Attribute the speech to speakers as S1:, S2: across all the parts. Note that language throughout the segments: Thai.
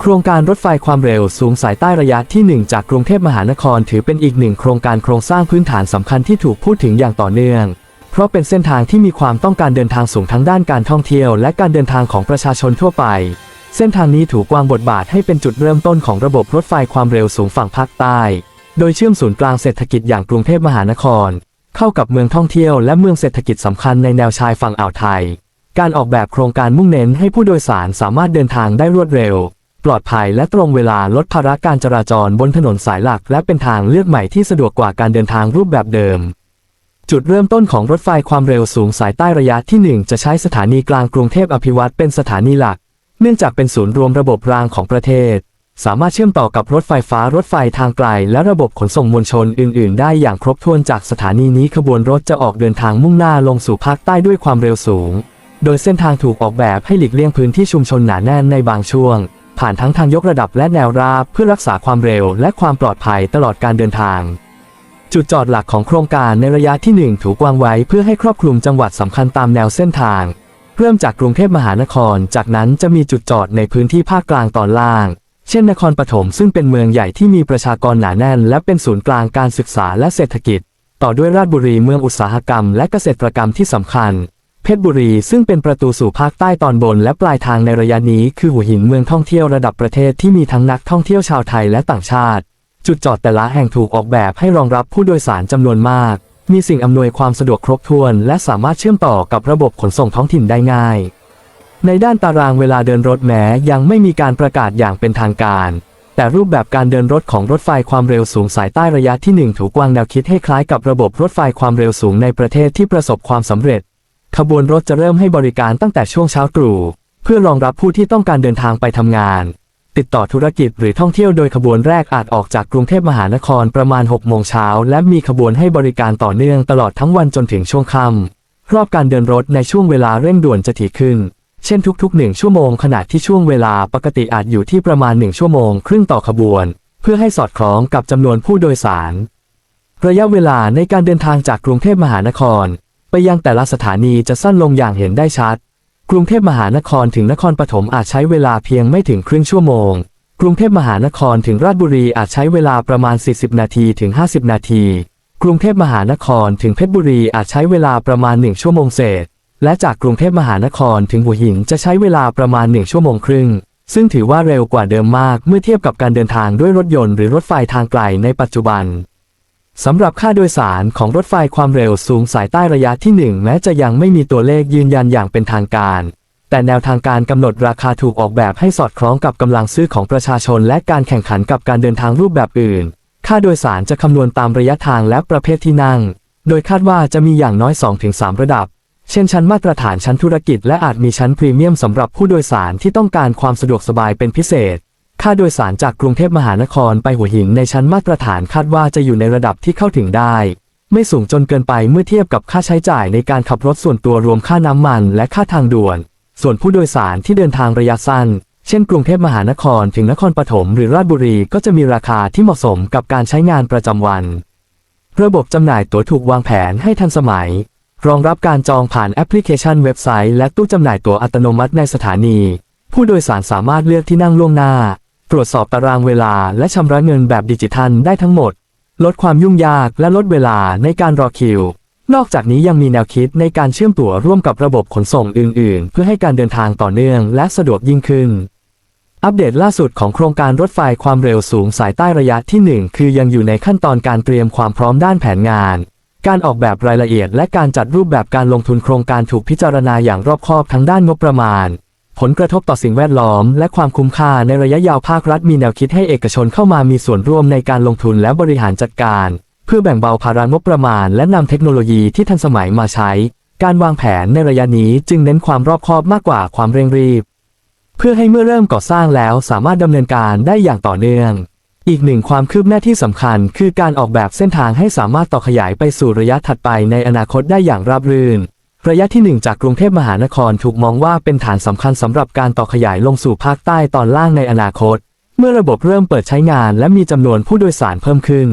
S1: โครงการรถไฟความเร็วสูงสายใต้ระยะที่ 1 จากกรุงเทพมหานครถือเป็นอีกหนึ่งโครงการโครงสร้างพื้นฐานสำคัญที่ถูกพูดถึงอย่างต่อเนื่อง เพราะเป็นเส้นทางที่มีความต้องการเดินทางสูงทั้งด้านการท่องเที่ยวและการเดินทางของประชาชนทั่วไป เส้นทางนี้ถูกวางบทบาทให้เป็นจุดเริ่มต้นของระบบรถไฟความเร็วสูงฝั่งภาคใต้ โดยเชื่อมศูนย์กลางเศรษฐกิจอย่างกรุงเทพมหานคร เข้ากับเมืองท่องเที่ยวและเมืองเศรษฐกิจสำคัญในแนวชายฝั่งอ่าวไทย การออกแบบโครงการมุ่งเน้นให้ผู้โดยสารสามารถเดินทางได้รวดเร็ว ลอดภัยและตรงเวลาลดภาระการจราจรบนถนนสายหลัก และเป็นทางเลือกใหม่ที่สะดวกกว่าการเดินทางรูปแบบเดิม จุดเริ่มต้นของรถไฟความเร็วสูงสายใต้ระยะที่ 1 จะใช้สถานีกลางกรุงเทพอภิวัตเป็นสถานีหลัก เนื่องจากเป็นศูนย์รวมระบบรางของประเทศ สามารถเชื่อมต่อกับรถไฟฟ้ารถไฟทางไกล และระบบขนส่งมวลชนอื่น ๆ ได้อย่างครบถ้วนจากสถานีนี้ขบวนรถจะออกเดินทางมุ่งหน้าลงสู่ภาคใต้ด้วยความเร็วสูง โดยเส้นทางถูกออกแบบให้หลีกเลี่ยงพื้นที่ชุมชนหนาแน่นในบางช่วง ผ่านทั้งทางยกระดับและแนวราบเพื่อรักษาความเร็วและความปลอดภัยตลอดการเดินทาง จุดจอดหลักของโครงการในระยะที่ 1 ถูกวางไว้เพื่อให้ครอบคลุมจังหวัดสำคัญตามแนวเส้นทาง เริ่มจากกรุงเทพมหานคร จากนั้นจะมีจุดจอดในพื้นที่ภาคกลางตอนล่าง เช่นนครปฐมซึ่งเป็นเมืองใหญ่ที่มีประชากรหนาแน่น และเป็นศูนย์กลางการศึกษาและเศรษฐกิจ ต่อด้วยราชบุรีเมืองอุตสาหกรรม และเกษตรกรรมที่สำคัญ เพชรบุรีซึ่งเป็นประตูสู่ภาคใต้ตอนบนและปลายทางในระยะนี้คือหัวหินเมืองท่องเที่ยวระดับประเทศที่มีทั้งนักท่องเที่ยวชาวไทยและต่างชาติ จุดจอดแต่ละแห่งถูกออกแบบให้รองรับผู้โดยสารจำนวนมาก มีสิ่งอำนวยความสะดวกครบถ้วน และสามารถเชื่อมต่อกับระบบขนส่งท้องถิ่นได้ง่าย ในด้านตารางเวลาเดินรถแม้ยังไม่มีการประกาศอย่างเป็นทางการ แต่รูปแบบการเดินรถของรถไฟความเร็วสูงสายใต้ระยะที่ 1 ถูกวางแนวคิดให้คล้ายกับระบบรถไฟความเร็วสูงในประเทศที่ประสบความสำเร็จ ขบวนรถจะเริ่มให้บริการตั้งแต่ช่วงเช้าตรู่เพื่อรองรับผู้ที่ต้องการเดินทางไปทำงาน ติดต่อธุรกิจหรือท่องเที่ยวโดยขบวนแรกอาจออกจากกรุงเทพมหานครประมาณ 6 โมงเช้า และมีขบวนให้บริการต่อเนื่องตลอดทั้งวันจนถึงช่วงค่ำรอบการเดินรถในช่วงเวลาเร่งด่วนจะถี่ขึ้น เช่นทุกๆหนึ่งชั่วโมงขณะที่ช่วงเวลาปกติอาจอยู่ที่ประมาณ1ชั่วโมงครึ่งต่อขบวน เพื่อให้สอดคล้องกับจำนวนผู้โดยสาร ระยะเวลาในการเดินทางจากกรุงเทพมหานคร ไปยังแต่ละสถานีจะสั้นลงอย่างเห็นได้ชัด กรุงเทพมหานครถึงนครปฐมอาจใช้เวลาเพียงไม่ถึงครึ่งชั่วโมง กรุงเทพมหานครถึงราชบุรีอาจใช้เวลาประมาณ 40 นาทีถึง 50 นาที กรุงเทพมหานครถึงเพชรบุรีอาจใช้เวลาประมาณ 1 ชั่วโมงเศษ และจากกรุงเทพมหานครถึงหัวหินจะใช้เวลาประมาณ 1 ชั่วโมงครึ่ง ซึ่งถือว่าเร็วกว่าเดิมมากเมื่อเทียบกับการเดินทางด้วยรถยนต์หรือรถไฟทางไกลในปัจจุบัน สำหรับค่าโดยสารของรถไฟความเร็วสูงสายใต้ระยะที่ 1 แม้จะยังไม่มีตัวเลขยืนยันอย่างเป็นทางการ แต่แนวทางการกำหนดราคาถูกออกแบบให้สอดคล้องกับกำลังซื้อของประชาชน และการแข่งขันกับการเดินทางรูปแบบอื่น ค่าโดยสารจะคำนวณตามระยะทางและประเภทที่นั่ง โดยคาดว่าจะมีอย่างน้อย 2-3 ระดับ เช่นชั้นมาตรฐานชั้นธุรกิจและอาจมีชั้นพรีเมียมสำหรับผู้โดยสารที่ต้องการความสะดวกสบายเป็นพิเศษ ค่าโดยสารจากกรุงเทพมหานครไปหัวหินในชั้นมาตรฐานคาดว่าจะอยู่ในระดับที่เข้าถึงได้ ไม่สูงจนเกินไปเมื่อเทียบกับค่าใช้จ่ายในการขับรถส่วนตัวรวมค่าน้ำมันและค่าทางด่วน ส่วนผู้โดยสารที่เดินทางระยะสั้น เช่นกรุงเทพมหานครถึงนครปฐมหรือราชบุรีก็จะมีราคาที่เหมาะสมกับการใช้งานประจำวัน ระบบจำหน่ายตั๋วถูกวางแผนให้ทันสมัย รองรับการจองผ่านแอปพลิเคชันเว็บไซต์และตู้จำหน่ายตั๋วอัตโนมัติในสถานี ผู้โดยสารสามารถเลือกที่นั่งล่วงหน้า ตรวจสอบตารางเวลาและชำระเงินแบบดิจิทัลได้ทั้งหมด ลดความยุ่งยากและลดเวลาในการรอคิว นอกจากนี้ยังมีแนวคิดในการเชื่อมตั๋วร่วมกับระบบขนส่งอื่น ๆ เพื่อให้การเดินทางต่อเนื่องและสะดวกยิ่งขึ้น อัปเดตล่าสุดของโครงการรถไฟความเร็วสูงสายใต้ระยะที่ 1 คือยังอยู่ในขั้นตอนการเตรียมความพร้อมด้านแผนงาน การออกแบบรายละเอียดและการจัดรูปแบบการลงทุนโครงการถูกพิจารณาอย่างรอบคอบทั้งด้านงบประมาณ ผลกระทบต่อสิ่งแวดล้อม และความคุ้มค่าในระยะยาวภาครัฐมีแนวคิดให้เอกชนเข้ามามีส่วนร่วมในการลงทุนและบริหารจัดการ เพื่อแบ่งเบาภาระงบประมาณ และนำเทคโนโลยีที่ทันสมัยมาใช้ การวางแผนในระยะนี้จึงเน้นความรอบคอบมากกว่าความเร่งรีบ เพื่อให้เมื่อเริ่มก่อสร้างแล้วสามารถดำเนินการได้อย่างต่อเนื่อง อีกหนึ่งความคืบหน้าที่สำคัญ คือการออกแบบเส้นทางให้สามารถต่อขยายไปสู่ระยะถัดไปในอนาคตได้อย่างราบรื่น ระยะที่ 1 จากกรุงเทพมหานครถูกมองว่าเป็นฐานสำคัญสำหรับการต่อขยายลงสู่ภาคใต้ตอนล่างในอนาคต เมื่อระบบเริ่มเปิดใช้งานและมีจำนวนผู้โดยสารเพิ่มขึ้น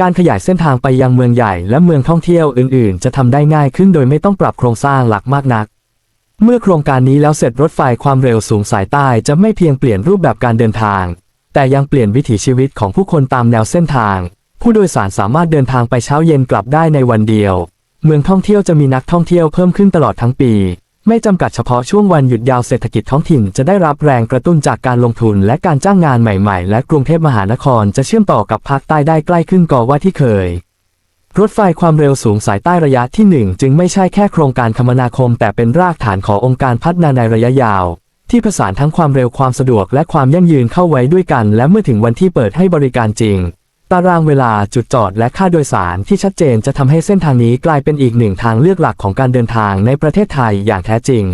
S1: การขยายเส้นทางไปยังเมืองใหญ่และเมืองท่องเที่ยวอื่น ๆ จะทำได้ง่ายขึ้นโดยไม่ต้องปรับโครงสร้างหลักมากนัก เมื่อโครงการนี้แล้วเสร็จรถไฟความเร็วสูงสายใต้จะไม่เพียงเปลี่ยนรูปแบบการเดินทาง แต่ยังเปลี่ยนวิถีชีวิตของผู้คนตามแนวเส้นทาง ผู้โดยสารสามารถเดินทางไปเช้าเย็นกลับได้ในวันเดียว เมืองท่องเที่ยวจะมีนักท่องเที่ยวเพิ่มขึ้นตลอดทั้งปี ไม่จำกัดเฉพาะช่วงวันหยุดยาวเศรษฐกิจท้องถิ่นจะได้รับแรงกระตุ้นจากการลงทุนและการจ้างงานใหม่ๆ และกรุงเทพมหานครจะเชื่อมต่อกับภาคใต้ได้ใกล้ขึ้นกว่าที่เคย รถไฟความเร็วสูงสายใต้ระยะที่ 1 จึงไม่ใช่แค่โครงการคมนาคม แต่เป็นรากฐานขององค์การพัฒนาในระยะยาวที่ผสานทั้งความเร็วความสะดวกและความยั่งยืนเข้าไว้ด้วยกัน และเมื่อถึงวันที่เปิดให้บริการจริง ตารางเวลาจุดจอดและค่าโดยสารที่ชัดเจนจะทำให้เส้นทางนี้กลายเป็นอีกหนึ่งทางเลือกหลักของการเดินทางในประเทศไทยอย่างแท้จริง